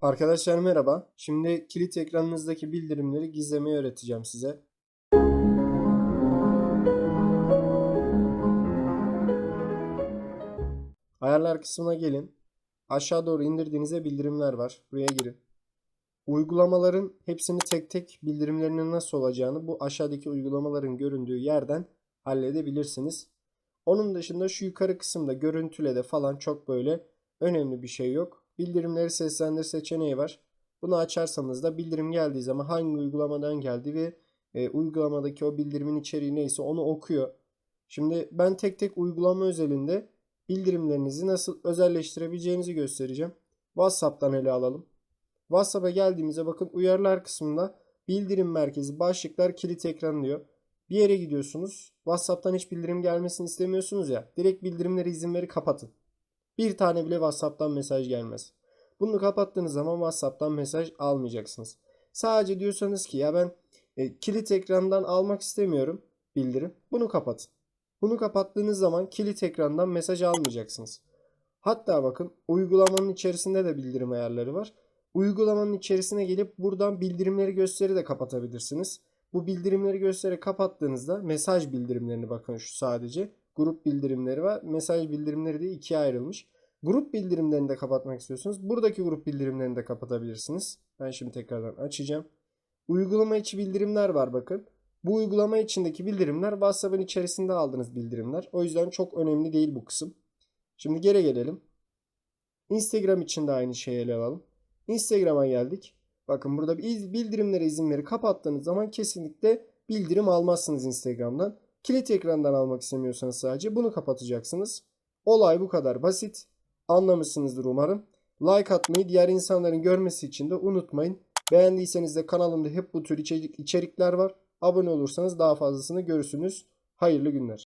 Arkadaşlar merhaba. Şimdi kilit ekranınızdaki bildirimleri gizlemeyi öğreteceğim size. Ayarlar kısmına gelin. Aşağı doğru indirdiğinizde bildirimler var. Buraya girin. Uygulamaların hepsini tek tek bildirimlerinin nasıl olacağını bu aşağıdaki uygulamaların göründüğü yerden halledebilirsiniz. Onun dışında şu yukarı kısımda görüntüle de falan çok böyle önemli bir şey yok. Bildirimleri seslendir seçeneği var. Bunu açarsanız da bildirim geldiği zaman hangi uygulamadan geldi ve e, uygulamadaki o bildirimin içeriği neyse onu okuyor. Şimdi ben tek tek uygulama özelinde bildirimlerinizi nasıl özelleştirebileceğinizi göstereceğim. WhatsApp'tan ele alalım. WhatsApp'a geldiğimizde bakın uyarılar kısmında bildirim merkezi başlıklar kilit ekran diyor. Bir yere gidiyorsunuz. WhatsApp'tan hiç bildirim gelmesini istemiyorsunuz ya. Direkt bildirimleri izinleri kapatın. Bir tane bile WhatsApp'tan mesaj gelmez. Bunu kapattığınız zaman WhatsApp'tan mesaj almayacaksınız. Sadece diyorsanız ki ya ben e, kilit ekrandan almak istemiyorum bildirim. Bunu kapatın. Bunu kapattığınız zaman kilit ekrandan mesaj almayacaksınız. Hatta bakın uygulamanın içerisinde de bildirim ayarları var. Uygulamanın içerisine gelip buradan bildirimleri gösteri de kapatabilirsiniz. Bu bildirimleri gösteri kapattığınızda mesaj bildirimlerini bakın şu sadece. Grup bildirimleri var. Mesaj bildirimleri de ikiye ayrılmış. Grup bildirimlerini de kapatmak istiyorsanız buradaki grup bildirimlerini de kapatabilirsiniz. Ben şimdi tekrardan açacağım. Uygulama içi bildirimler var bakın. Bu uygulama içindeki bildirimler WhatsApp'ın içerisinde aldığınız bildirimler. O yüzden çok önemli değil bu kısım. Şimdi geri gelelim. Instagram için de aynı şeyi ele alalım. Instagram'a geldik. Bakın burada bildirimlere izinleri kapattığınız zaman kesinlikle bildirim almazsınız Instagram'dan. Kilit ekrandan almak istemiyorsanız sadece bunu kapatacaksınız. Olay bu kadar basit. Anlamışsınızdır umarım. Like atmayı diğer insanların görmesi için de unutmayın. Beğendiyseniz de kanalımda hep bu tür içerik- içerikler var. Abone olursanız daha fazlasını görürsünüz. Hayırlı günler.